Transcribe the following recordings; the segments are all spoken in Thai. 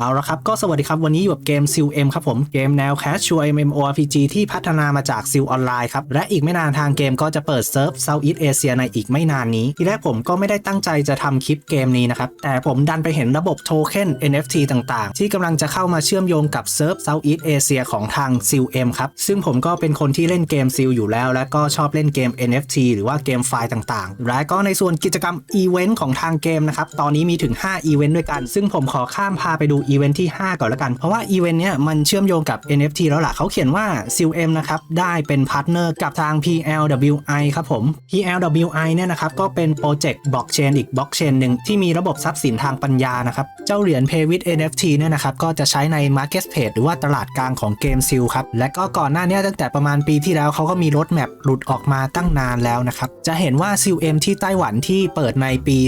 เอาละครับ ก็สวัสดีครับ วันนี้อยู่กับเกม s ิ l M ครับผม เกมแนว Casual MMORPG ที่พัฒนามาจาก s ิ l ออนไลน์ครับ และอีกไม่นานทางเกมก็จะเปิดเซิร์ฟ Southeast Asia ในอีกไม่นานนี้ ที่แรกผมก็ไม่ได้ตั้งใจจะทำคลิปเกมนี้นะครับ แต่ผมดันไปเห็นระบบโทเค็น NFT ต่างๆ ที่กำลังจะเข้ามาเชื่อมโยงกับเซิร์ฟ Southeast Asia ของทาง s ิ l M ครับ ซึ่งผมก็เป็นคนที่เล่นเกม s ิ l อยู่แล้ว และก็ชอบเล่นเกม NFT หรือว่าเกมไฟล์ต่างๆ และก็ในส่วนกิจกรรมอีเวนต์ของทางเกมนะครับ ตอนนี้มีถึง5อีเวนต์ด้วยกัน ซึ่งผมขอข้ามพาไปดูอีเวนต์ที่ 5 ก่อนละกัน เพราะว่าอีเวนต์เนี้ยมันเชื่อมโยงกับ NFT แล้วล่ะเขาเขียนว่า s i l M นะครับได้เป็นพาร์ทเนอร์กับทาง PLWI ครับผม PLWI เนี่ยนะครับก็เป็นโปรเจกต์บล็อกเชนอีกบล็อกเชนหนึ่งที่มีระบบทรัพย์สินทางปัญญานะครับ เจ้าเหรียญ Pay with NFT เนี่ยนะครับก็จะใช้ใน Market p a c e หรือว่าตลาดกลางของเกมซิลครับ และก็ก่อนหน้านี้ตั้งแต่ประมาณปีที่แล้วเขาก็มีรถแมปหลุดออกมาตั้งนานแล้วนะครับ จะเห็นว่า s i l M ที่ไต้หวันที่เปิดในปี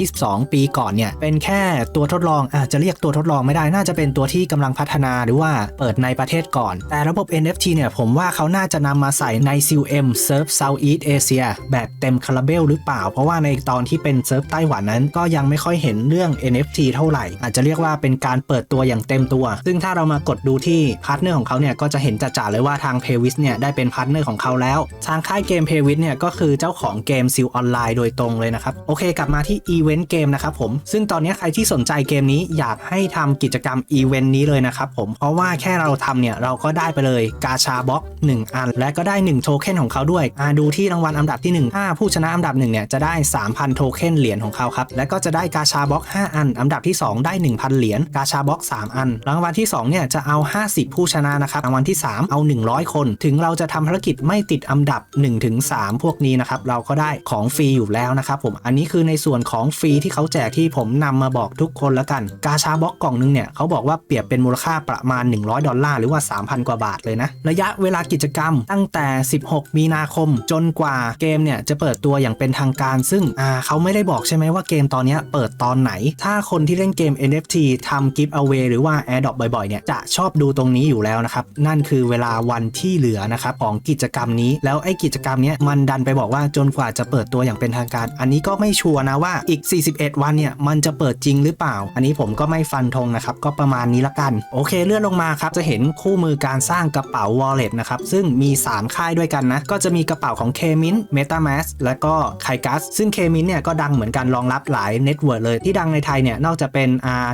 2022 ปีก่อนเนี่ยเป็นแค่ตัวทดลองอาจจะเรียกตัวทดลองไม่ได้น่าจะเป็นตัวที่กำลังพัฒนาหรือว่าเปิดในประเทศก่อน แต่ระบบ NFT เนี่ยผมว่าเขาน่าจะนำมาใส่ใน s i l M Surf Southeast Asia แบบเต็มคาราเบลหรือเปล่า เพราะว่าในตอนที่เป็นเซิร์ฟไต้หวันนั้นก็ยังไม่ค่อยเห็นเรื่อง NFT เท่าไหร่ อาจจะเรียกว่าเป็นการเปิดตัวอย่างเต็มตัว ซึ่งถ้าเรามากดดูที่พาร์ทเนอร์ของเขาเนี่ยก็จะเห็นจ่าๆเลยว่าทาง p a y w i s เนี่ยได้เป็นพาร์ทเนอร์ของเขาแล้ว ทางค่ายเกม p a y w i s เนี่ยก็คือเจ้าของเกมซิลออนไลน์โดยตรงเลยนะครับ โอเค กลับมาที่อีเวนต์เกมนะครับผม ซึ่งตอนนี้ใครที่สนใจเกมนี้อยากให้ทำกิจกรรมอีเวนต์นี้เลยนะครับผมเพราะว่าแค่เราทำเนี่ยเราก็ได้ไปเลยกาชาบ็อก1อัน และก็ได้ 1 โทเค็นของเขาด้วยอ่าดูที่รางวัลอันดับที่1ถ้าผู้ชนะอันดับ1เนี่ยจะได้ 3,000 โทเค็นเหรียญของเขาครับและก็จะได้กาชาบ็อก5อัน อันดับที่ 2 ได้ 1,000 เหรียญกาชาบ็อก3อัน รางวัลที่2เนี่ยจะเอา 50 ผู้ชนะนะครับรางวัลที่ 3 เอา 100 คน ถึงเราจะทำภารกิจไม่ติดอันดับ 1-3 พวกนี้นะครับเราก็ได้ของฟรีอยู่แล้วนะครับผมอันนี้คือในส่วนของฟรีที่เขาแจกที่ผมนำมาบอกทุกคนแล้วกัน กาชาบ็อกกล่องนึงเนี่ยเขาบอกว่าเปรียบเป็นมูลค่าประมาณ 100 ดอลลาร์หรือว่า 3,000 กว่าบาทเลยนะ ระยะเวลากิจกรรมตั้งแต่ 16 มีนาคมจนกว่าเกมเนี่ยจะเปิดตัวอย่างเป็นทางการ ซึ่งอ่าเขาไม่ได้บอกใช่ไหมว่าเกมตอนนี้เปิดตอนไหน ถ้าคนที่เล่นเกม NFT ทำ Give Away หรือว่า Airdrop บ่อยๆเนี่ยจะชอบดูตรงนี้อยู่แล้วนะครับ นั่นคือเวลาวันที่เหลือนะครับของกิจกรรมนี้ แล้วไอ้กิจกรรมเนี้ยมันดันไปบอกว่าจนกว่าจะเปิดตัวอย่างเป็นทางการ อันนี้ก็ไม่ชัวร์นะว่าอีก 41 วันเนี่ยมันจะเปิดจริงหรือเปล่า อันนี้ผมก็ไม่ฟันธงนะครับก็ประมาณนี้ละกัน โอเคเลื่อนลงมาครับจะเห็นคู่มือการสร้างกระเป๋า wallet นะครับซึ่งมี 3 ค่ายด้วยกันนะก็จะมีกระเป๋าของ K-Mint MetaMask และก็ k a i g a s ซึ่ง K-Mint เนี่ยก็ดังเหมือนกันรองรับหลายเน็ตเวิร์เลย ที่ดังในไทยเนี่ยนอกจากเป็น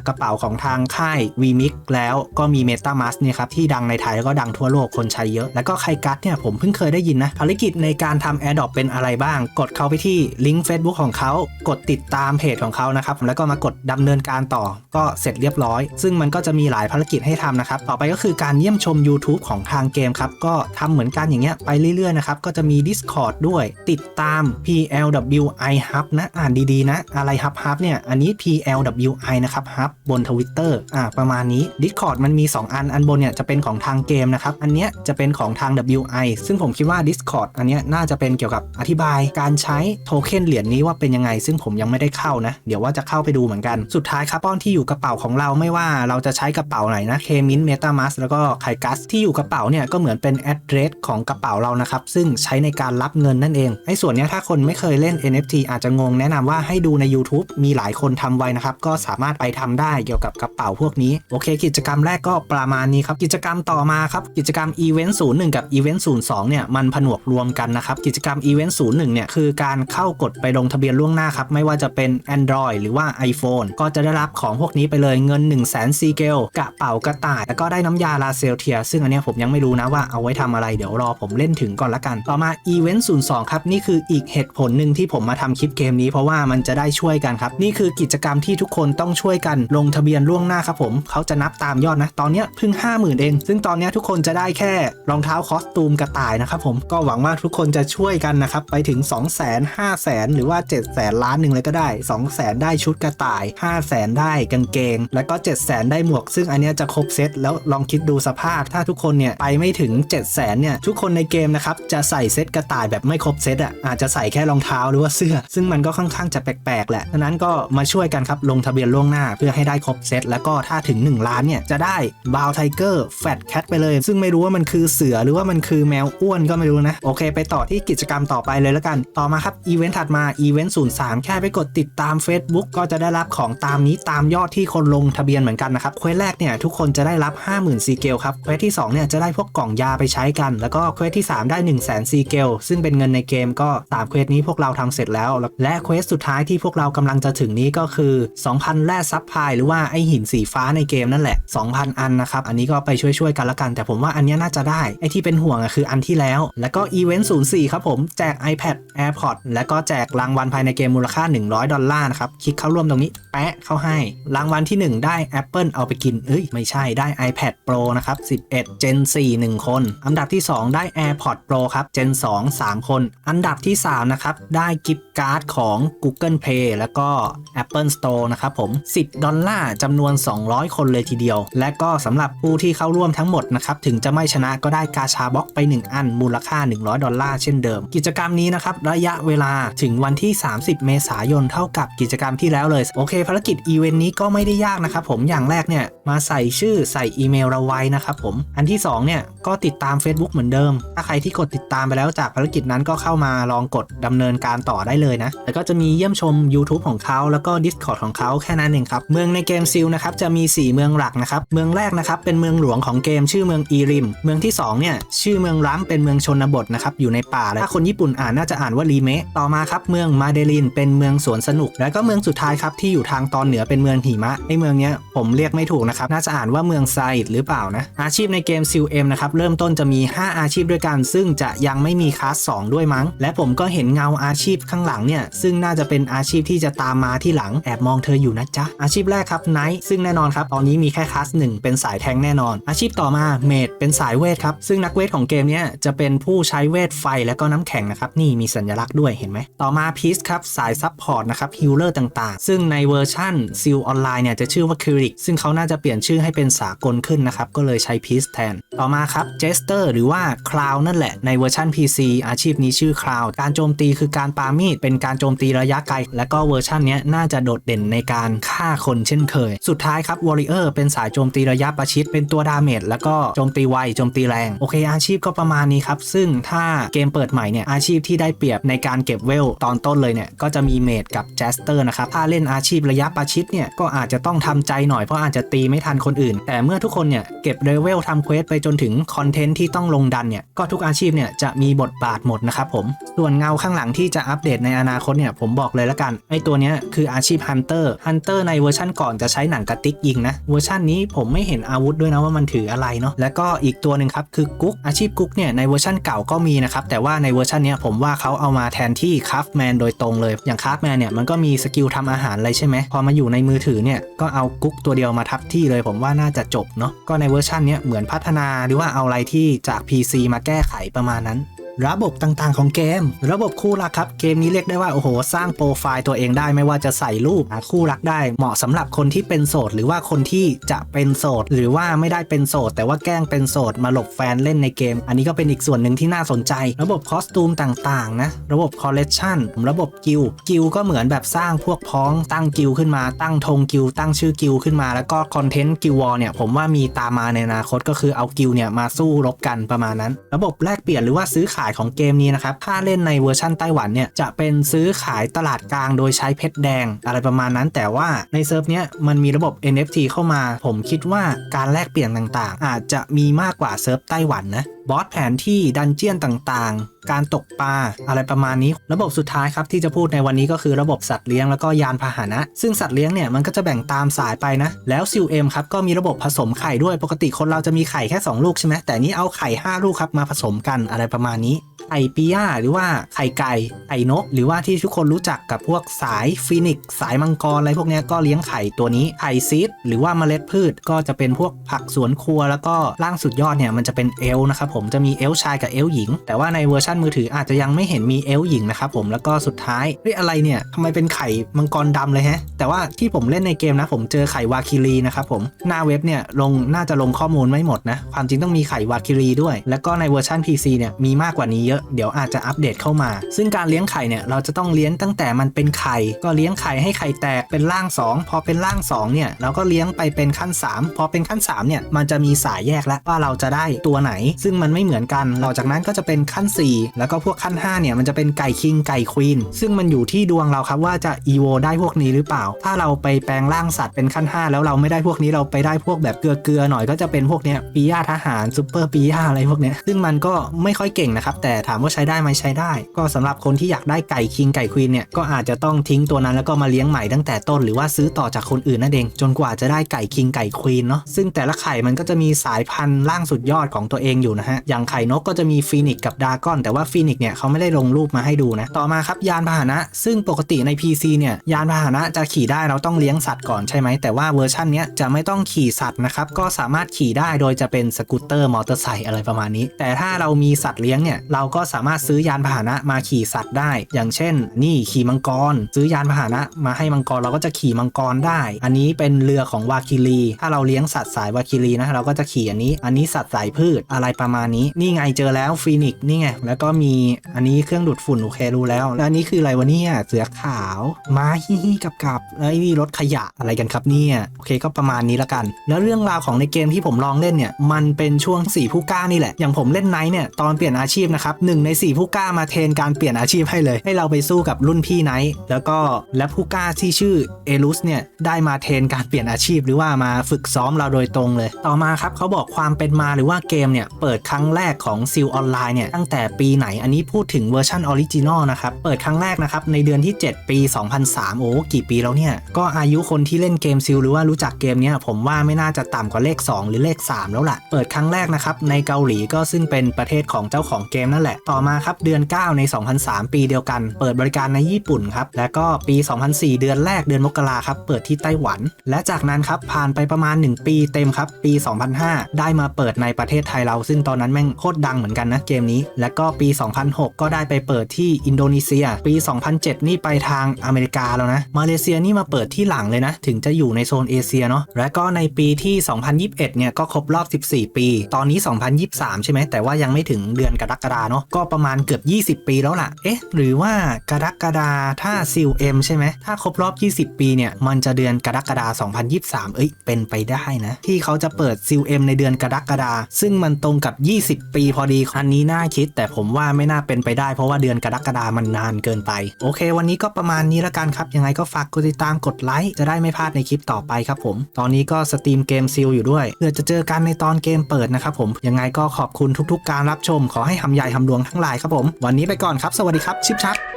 กระเป๋าของทางค่าย VMix แล้วก็มี MetaMask เนี่ยครับที่ดังในไทยแล้วก็ดังทั่วโลกคนใช้เยอะ แล้วก็ k a i g a s เนี่ยผมเพิ่งเคยได้ยินนะภารกิจในการทำ AirDrop เป็นอะไรบ้าง กดเข้าไปที่ลิงก์ Facebook ของเขากดติดตามเพจของเขานะครับแล้วก็มากดดำเนินการต่อก็เสร็จเรียบร้อยซึ่งมันก็จะมีหลายภารกิจให้ทำนะครับ ต่อไปก็คือการเยี่ยมชม YouTube ของทางเกมครับ ก็ทำเหมือนกันอย่างเงี้ยไปเรื่อยๆนะครับ ก็จะมี Discord ด้วย ติดตาม PLWI Hub นะ อ่านดีๆนะ อะไร Hub Hub เนี่ย อันนี้ PLWI นะครับ Hub บน Twitter อ่า ประมาณนี้ Discord มันมี 2 อัน อันบนเนี่ยจะเป็นของทางเกมนะครับ อันเนี้ยจะเป็นของทาง WI ซึ่งผมคิดว่า Discord อันเนี้ยน่าจะเป็นเกี่ยวกับอธิบายการใช้โทเค็นเหรียญนี้ว่าเป็นยังไง ซึ่งผมยังไม่ได้เข้านะ เดี๋ยวว่าจะเข้าไปดูเหมือนกัน สุดท้ายครับป้อนที่อยู่กระเป๋าของเราไม่ว่าเราจะใช้กระเป๋าไหนนะ K-Mint MetaMask แล้วก็ k a i g a s ที่อยู่กระเป๋าเนี่ยก็เหมือนเป็น address ของกระเป๋าเรานะครับ ซึ่งใช้ในการรับเงินนั่นเองไอ้ส่วนนี้ถ้าคนไม่เคยเล่น NFT อาจจะงงแนะนำว่าให้ดูใน YouTube มีหลายคนทำไว้นะครับ ก็สามารถไปทำได้เกี่ยวกับกระเป๋าพวกนี้ โอเค กิจกรรมแรกก็ประมาณนี้ครับกิจกรรมต่อมาครับกิจกรรม Event 01กับ Event 02เนี่ยมันผนวกรวมกันนะครับกิจกรรม Event 01เนี่ยคือการเข้ากดไปลงทะเบียนล่วงหน้าครับไม่ว่าจะเป็น Android หรือว่า iPhone ก็จะได้รับของพวกนี้ไปเลยเงิน1 0 0 0 0แสนซีเกลกระเป๋ากระต่าย แล้วก็ได้น้ำยาลาเซลเทีย ซึ่งอันนี้ผมยังไม่รู้นะว่าเอาไว้ทำอะไร เดี๋ยวรอผมเล่นถึงก่อนละกัน ต่อมา Event 02ครับ นี่คืออีกเหตุผลหนึ่งที่ผมมาทำคลิปเกมนี้เพราะว่ามันจะได้ช่วยกันครับ นี่คือกิจกรรมที่ทุกคนต้องช่วยกันลงทะเบียนล่วงหน้าครับผมเขาจะนับตามยอดนะตอนนี้เพิ่ง 50,000 เอง ซึ่งตอนนี้ทุกคนจะได้แค่รองเท้าคอสตูมกระต่ายนะครับผมก็หวังว่าทุกคนจะช่วยกันนะครับไปถึง 2 0 0 0 0 0 5 0 0 0 0 หรือว่า 7 0 0 0 0ล้านหนึ่งเลยก็ได้ 2 0 0 0 0 0 ได้ชุดกระต่าย 5 0 0 0 0 0 ได้กางเกง แล้วก็7 0 0 0 0 0 ได้หมวก ซึ่งอันเนี้ยจะครบเซตแล้วลองคิดดูสภาพ ถ้าทุกคนเนี่ยไปไม่ถึง7 0 0 0 0 0เนี่ยทุกคนในเกมนะครับจะใส่เซตกระต่ายแบบไม่ครบเซตอะอาจจะใส่แค่รองเท้าหรือว่าเสื้อ ซึ่งมันก็ค่อนข้างจะแปลกๆแหละฉะนั้นก็มาช่วยกันครับลงทะเบียนล่วงหน้าเพื่อให้ได้ครบเซตแล้วก็ถ้าถึง 1 ล้านเนี่ยจะได้บาวไทเกอร์แฟตแคทไปเลย ซึ่งไม่รู้ว่ามันคือเสือหรือว่ามันคือแมวอ้วนก็ไม่รู้นะโอเค ไปต่อที่กิจกรรมต่อไปเลยแล้วกัน ต่อมาครับอีเวนต์ถัดมาอีเวนต์03แค่ไปกดติดตาม Facebook ก็จะได้รับของตามนี้ตามยอดที่คนลงทะเบียนเหมือนกันนะครับเควสแรกเนี่ยทุกคนจะได้รับ 50,000ซีเกลครับเควสที่2เนี่ยจะได้พวกกล่องยาไปใช้กัน แล้วก็เควสที่ 3 ได้ 1 0 0 0 0แสนซีเกลซึ่งเป็นเงินในเกมก็ตามเควสนี้พวกเราทำเสร็จแล้ว และเควสสุดท้ายที่พวกเรากำลังจะถึงนี้ก็คือ 2,000 แร่ซับพายหรือว่าไอหินสีฟ้าในเกมนั่นแหละ 2,000 อันนะครับอันนี้ก็ไปช่วยๆกันละกัน แต่ผมว่าอันนี้น่าจะได้ไอที่เป็นห่วงอะคืออันที่แล้ว แล้วก็อีเวนต์04ครับผมแจก iPad AirPods แล้วก็แจกรางวัลภายในเกมมูลค่า 100 ดอลลาร์นะครับคลิกเข้าร่วมตรงนี้แปะเข้าให้ รางวัลที่ 1 ได้ Apple เอาไปกิน เอ้ย ไม่ใช่ได้ iPad Pro นะครับ 11 Gen 4 1 คน อันดับที่ 2 ได้ AirPods Pro ครับ Gen 2 3 คน อันดับที่ 3 นะครับ ได้กิฟต์การ์ดของ Google Play แล้วก็ Apple Store นะครับผม 10 ดอลลาร์จำนวน 200 คนเลยทีเดียว และก็สำหรับผู้ที่เข้าร่วมทั้งหมดนะครับถึงจะไม่ชนะก็ได้กาชาบ็อกไป 1 อันมูลค่า 100 ดอลลาร์เช่นเดิม กิจกรรมนี้นะครับระยะเวลาถึงวันที่ 30 เมษายนเท่ากับกิจกรรมที่แล้วเลย โอเค ภารกิจอีเวนต์นี้ก็ไม่ได้ยากนะครับผมอย่างแรกเนี่ยมาใส่ชื่อใส่อีเมลเราไว้นะครับผมอันที่สองเนี่ยก็ติดตาม Facebook เหมือนเดิม ถ้าใครที่กดติดตามไปแล้วจากภารกิจนั้นก็เข้ามาลองกดดำเนินการต่อได้เลยนะแล้วก็จะมีเยี่ยมชม YouTube ของเขาแล้วก็ Discord ของเขาแค่นั้นเองครับเมืองในเกมซิลนะครับจะมี 4 เมืองหลักนะครับเมืองแรกนะครับเป็นเมืองหลวงของเกมชื่อเมืองอีริม เมืองที่2เนี่ยชื่อเมืองรัมเป็นเมืองชนบทนะครับอยู่ในป่าและถ้าคนญี่ปุ่นอ่านน่าจะอ่านว่ารีเมะต่อมาครับเมืองมาเดลินเป็นเมืองสวนสนุก แล้วก็เมืองสุดท้ายครับที่อยู่ทางตอนเหนือเป็นเมืองหิมะไอเมืองเนี้ยผมเรียกไม่ถูกนะครับ น่าจะอ่านว่าเมืองไซด์หรือเปล่านะ อาชีพในเกมซิลเอ็มนะครับ เริ่มต้นจะมี 5 อาชีพด้วยกัน ซึ่งจะยังไม่มีคลาส2ด้วยมั้ง และผมก็เห็นเงาอาชีพข้างหลังเนี่ย ซึ่งน่าจะเป็นอาชีพที่จะตามมาที่หลัง แอบมองเธออยู่นะจ๊ะ อาชีพแรกครับไนท์ซึ่งแน่นอนครับ ตอนนี้มีแค่คลาสหนึ่งเป็นสายแทงแน่นอน อาชีพต่อมาเมดเป็นสายเวทครับ ซึ่งนักเวทของเกมเนี้ยจะเป็นผู้ใช้เวทไฟและก็น้ำแข็งนะครับ นี่มีสัญลักษณ์ด้วยเห็นไหม ต่อมาพีซครับสายซับพอร์ตนะครับฮิลเลอร์ต่างๆ ซึ่งในเวอร์ชั่นซิลออนไลน์เนี่ยจะชื่อว่าคิริกซึ่งเขาน่าจะเปลี่ยนชื่อให้เป็นสากลขึ้นนะครับ ก็เลยใช้พีซแทน ต่อมาครับเจสเตอร์หรือว่าคลาวนั่นแหละ ในเวอร์ชัน PC อาชีพนี้ชื่อคลาวการโจมตีคือการปามีด เป็นการโจมตีระยะไกล และก็เวอร์ชันนี้น่าจะโดดเด่นในการฆ่าคนเช่นเคย สุดท้ายครับวอริเออร์เป็นสายโจมตีระยะประชิด เป็นตัวดาเมจแล้วก็โจมตีไวโจมตีแรงโอเค อาชีพก็ประมาณนี้ครับซึ่งถ้าเกมเปิดใหม่เนี่ยอาชีพที่ได้เปรียบในการเก็บเวลตอนต้นเลยเนี่ยก็จะมีเมดกับแจสเตอร์นะครับถ้าเล่นอาชีพระยะประชิดเนี่ยก็อาจจะต้องทำใจหน่อยเพราะอาจจะตีไม่ทันคนอื่น แต่เมื่อทุกคนเนี่ยเก็บเลเวลทำเควสไปจนถึงคอนเทนต์ที่ต้องลงดันเนี่ยก็ทุกอาชีพเนี่ยจะมีบทบาทหมดนะครับผม ส่วนเงาข้างหลังที่จะอัปเดตในอนาคตเนี่ยผมบอกเลยละกันไอตัวเนี้ยคืออาชีพฮันเตอร์ฮันเตอร์ในเวอร์ชันก่อนจะใช้หนังกระติกยิงนะเวอร์ชันนี้ผมไม่เห็นอาวุธด้วยนะว่ามันถืออะไรเนาะแล้วก็อีกตัวหนึ่งครับคือกุ๊กอาชีพกุ๊กเนี่ยในเวอร์ชันเก่าก็มีนะครับแต่ว่าในเวอร์ชันเนี้ยผมว่าเขาเอามาแทนที่คราฟแมนโดยตรงเลยอย่างคราฟแมนเนี่ยมันก็มีสกิลทำอาหารอะไรใช่ไหมพอมาอยู่ในมือถือเนี่ยก็เอากุ๊กตัวเดียวมาทับที่เลยผมว่าน่าจะจบเนาะก็ในเวอร์ชันนี้เหมือนพัฒนาหรือว่าเอาอะไรที่จาก PC มาแก้ไขประมาณนั้น ระบบต่างๆของเกม ระบบคู่รักครับ เกมนี้เรียกได้ว่าโอ้โห สร้างโปรไฟล์ตัวเองได้ไม่ว่าจะใส่รูปหาคู่รักได้ เหมาะสำหรับคนที่เป็นโสด หรือว่าคนที่จะเป็นโสด หรือว่าไม่ได้เป็นโสด แต่ว่าแกล้งเป็นโสดมาหลบแฟนเล่นในเกม อันนี้ก็เป็นอีกส่วนหนึ่งที่น่าสนใจ ระบบคอสตูมต่างๆนะระบบคอลเลกชันระบบกิลกิลก็เหมือนแบบสร้างพวกพ้องตั้งกิลขึ้นมาตั้งธงกิลตั้งชื่อกิลขึ้นมา แล้วก็คอนเทนต์กิลวอลเนี่ยผมว่ามีตามมาในอนาคตก็คือเอากิลเนี่ยมาสู้รบกันประมาณนั้น ระบบแลกเปลี่ยนหรือว่าซื้อขายของเกมนี้นะครับ ถ้าเล่นในเวอร์ชั่นไต้หวันเนี่ย จะเป็นซื้อขายตลาดกลางโดยใช้เพชรแดง อะไรประมาณนั้น แต่ว่าในเซิร์ฟเนี้ยมันมีระบบ NFT เข้ามา ผมคิดว่าการแลกเปลี่ยนต่างๆ อาจจะมีมากกว่าเซิร์ฟไต้หวันนะบอสแผนที่ดันเจียนต่างๆ การตกปลาอะไรประมาณนี้ ระบบสุดท้ายครับที่จะพูดในวันนี้ก็คือระบบสัตว์เลี้ยงแล้วก็ยานพาหนะ ซึ่งสัตว์เลี้ยงเนี่ยมันก็จะแบ่งตามสายไปนะ แล้วซิลเอ็มครับก็มีระบบผสมไข่ด้วย ปกติคนเราจะมีไข่แค่ 2 ลูกใช่ไหมแต่นี้เอาไข่ 5 ลูกครับมาผสมกันอะไรประมาณนี้ไข่ปีย่าหรือว่าไข่ไก่ไข่นก หรือว่าที่ทุกคนรู้จักกับพวกสายฟีนิกสายมังกรอะไรพวกนี้ก็เลี้ยงไข่ตัวนี้ไข่ซีดหรือว่าเมล็ดพืชก็จะเป็นพวกผักสวนครัว แล้วก็ล่างสุดยอดเนี่ยมันจะเป็นเอลนะครับผมจะมีเอลชายกับเอลหญิง แต่ว่าในเวอร์ชันมือถืออาจจะยังไม่เห็นมีเอลหญิงนะครับผมแล้วก็สุดท้ายเฮ้ยอะไรเนี่ยทำไมเป็นไข่มังกรดำเลยฮะแต่ว่าที่ผมเล่นในเกมนะผมเจอไข่วาคิรีนะครับผมหน้าเว็บเนี่ยลงน่าจะลงข้อมูลไม่หมดนะความจริงต้องมีไข่วาคิรีด้วย แล้วก็ในเวอร์ชัน PC เนี่ยมีมากกว่านี้เยอะ เดี๋ยวอาจจะอัปเดตเข้ามา ซึ่งการเลี้ยงไข่เนี่ยเราจะต้องเลี้ยงตั้งแต่มันเป็นไข่ ก็เลี้ยงไข่ให้ไข่แตกเป็นร่าง 2 พอเป็นร่าง 2 เนี่ยเราก็เลี้ยงไปเป็นขั้น 3 พอเป็นขั้น3เนี่ยมันจะมีสายแยกแล้วว่าเราจะได้ตัวไหน ซึ่งมันไม่เหมือนกันหลังจากนั้นก็จะเป็นขั้น 4 แล้วก็พวกขั้น5เนี่ยมันจะเป็นไก่คิงไก่ควีนซึ่งมันอยู่ที่ดวงเราครับว่าจะอีโวได้พวกนี้หรือเปล่า ถ้าเราไปแปลงร่างสัตว์เป็นขั้น 5 แล้วเราไม่ได้พวกนี้เราไปได้พวกแบบเกลือๆหน่อยก็จะเป็นพวกเนี้ยปียาทหารซูเปอร์ปียาอะไรพวกเนี้ยซึ่งมันก็ไม่ค่อยเก่งนะครับแต่ถามว่าใช้ได้ไหมใช้ได้ ก็สำหรับคนที่อยากได้ไก่คิงไก่ควีนเนี่ยก็อาจจะต้องทิ้งตัวนั้นแล้วก็มาเลี้ยงใหม่ตั้งแต่ต้นหรือว่าซื้อต่อจากคนอื่นนั่นเอง จนกว่าจะได้ไก่คิงไก่ควีนเนาะซึ่งแต่ละไข่มันก็จะมีสายพันธุ์ล่างสุดยอดของตัวเองอยู่นะฮะอย่างไข่นกก็จะมีฟีนิกกับดาก้อนแต่ว่าฟีนิกเนี่ยเขาไม่ได้ลงรูปมาให้ดูนะต่อมาครับยานพาหนะ ซึ่งปกติใน PC เนี่ยยานพาหนะจะขี่ได้เราต้องเลี้ยงสัตว์ก่อนใช่ไหมแต่ว่าเวอร์ชันเนี้ยจะไม่ต้องขี่สัตว์นะครับก็สามารถขี่ได้โดยจะเป็นสกูตเตอร์มอเตอร์ไซค์อะไรประมาณนี้ แต่ถ้าเรามีสัตว์เลี้ยงเนี่ยเราก็สามารถซื้อยานพาหนะมาขี่สัตว์ได้ อย่างเช่น นี่ขี่มังกร ซื้อยานพาหนะมาให้มังกรเราก็จะขี่มังกรได้ อันนี้เป็นเรือของวาคิรี ถ้าเราเลี้ยงสัตว์สายวาคิรีนะเราก็จะขี่อันนี้ อันนี้สัตว์สายพืชอะไรประมาณนี้ นี่ไงเจอแล้วฟีนิกซ์นี่ไง แล้วก็มีอันนี้เครื่องดูดฝุ่นโอเครู้แล้วแล้วอันนี้คืออะไรวะเนี่ยเสือขาวม้าฮิฮิกับกับแล้วไอ้นี่รถขยะอะไรกันครับเนี่ยโอเคก็ประมาณนี้ละกัน แล้วเรื่องราวของในเกมที่ผมลองเล่นเนี่ยมันเป็นช่วงสี่ผู้กล้านี่แหละอย่างผมเล่นไนท์เนี่ยตอนเปลี่ยนอาชีพนะครับหนึ่งในสี่ผู้กล้ามาเทรนการเปลี่ยนอาชีพให้เลย ให้เราไปสู้กับรุ่นพี่ไนท์แล้วก็และผู้กล้าที่ชื่อเอลุสเนี่ยได้มาเทรนการเปลี่ยนอาชีพ หรือว่ามาฝึกซ้อมเราโดยตรงเลย ต่อมาครับเขาบอกความเป็นมาหรือว่าเกมเนี่ยเปิดครั้งแรกของซิลออนไลน์เนี่ยตั้งแต่ปีไหนอันนี้พูดถึงเวอร์ชันออริจินอลนะครับเปิดครั้งแรกนะครับในเดือนที่ 7 ปี 2003 โอ้กี่ปีแล้วเนี่ยก็อายุคนที่เล่นเกมซิลหรือว่ารู้จักเกมเนี้ยผมว่าไม่น่าจะต่ำกว่าเลข 2 หรือเลข 3 แล้วล่ะ เปิดครั้งแรกนะครับในเกาหลีก็ซึ่งเป็นประเทศของเจ้าของเกมนั่นแหละ ต่อมาครับเดือน 9 ใน 2003 ปีเดียวกัน เปิดบริการในญี่ปุ่นครับ แล้วก็ปี 2004 เดือนแรกเดือนมกราครับ เปิดที่ไต้หวัน และจากนั้นครับผ่านไปประมาณ 1 ปีเต็มครับ ปี 2005 ได้มาเปิดในประเทศไทยเรา ซึ่งตอนนั้นแม่งโคตรดังเหมือนกันนะเกมนี้ แล้วก็ปี 2006 ก็ได้ไปเปิดที่อินโดนีเซีย ปี 2007 นี่ไปทางอเมริกาแล้วนะ มาเลเซียนี่มาเปิดที่หลังเลยนะ ถึงจะอยู่ในโซนเอเชียเนาะ และก็ในปีที่ 2021 เนี่ยก็ครบรอบ 14 ปี ตอนนี้ 2023 ใช่ไหมแต่ว่ายังไม่ถึงเดือนกรกฎาเนาะก็ประมาณเกือบ 20 ปีแล้วล่ะ เอ๊ะ หรือว่ากรกฎาถ้าซิลเอ็มใช่ไหม ถ้าครบรอบ 20 ปีเนี่ย มันจะเดือนกรกฎา2023 เอ้ย เป็นไปได้นะ ที่เขาจะเปิดซิลเอ็มในเดือนกรกฎาซึ่งมันตรงกับ 20 ปีพอดี อันนี้น่าคิด แต่ผมว่าไม่น่าเป็นไปได้ เพราะว่าเดือนกรกฎามันนานเกินไป โอเค วันนี้ก็ประมาณนี้ละกันครับ ยังไงก็ฝากกดติดตามกดไลค์จะได้ไม่พลาดในคลิปต่อไปครับผม ตอนนี้ก็สตรีมเกมซิลอยู่ด้วยเพื่อจะเจอกันในตอนเกมเปิดนะครับผม ยังไงก็ขอบคุณทุก ๆ การรับชม ขอให้หำใหญ่หำดวงทั้งหลายครับผม วันนี้ไปก่อนครับ สวัสดีครับ ชิปชับ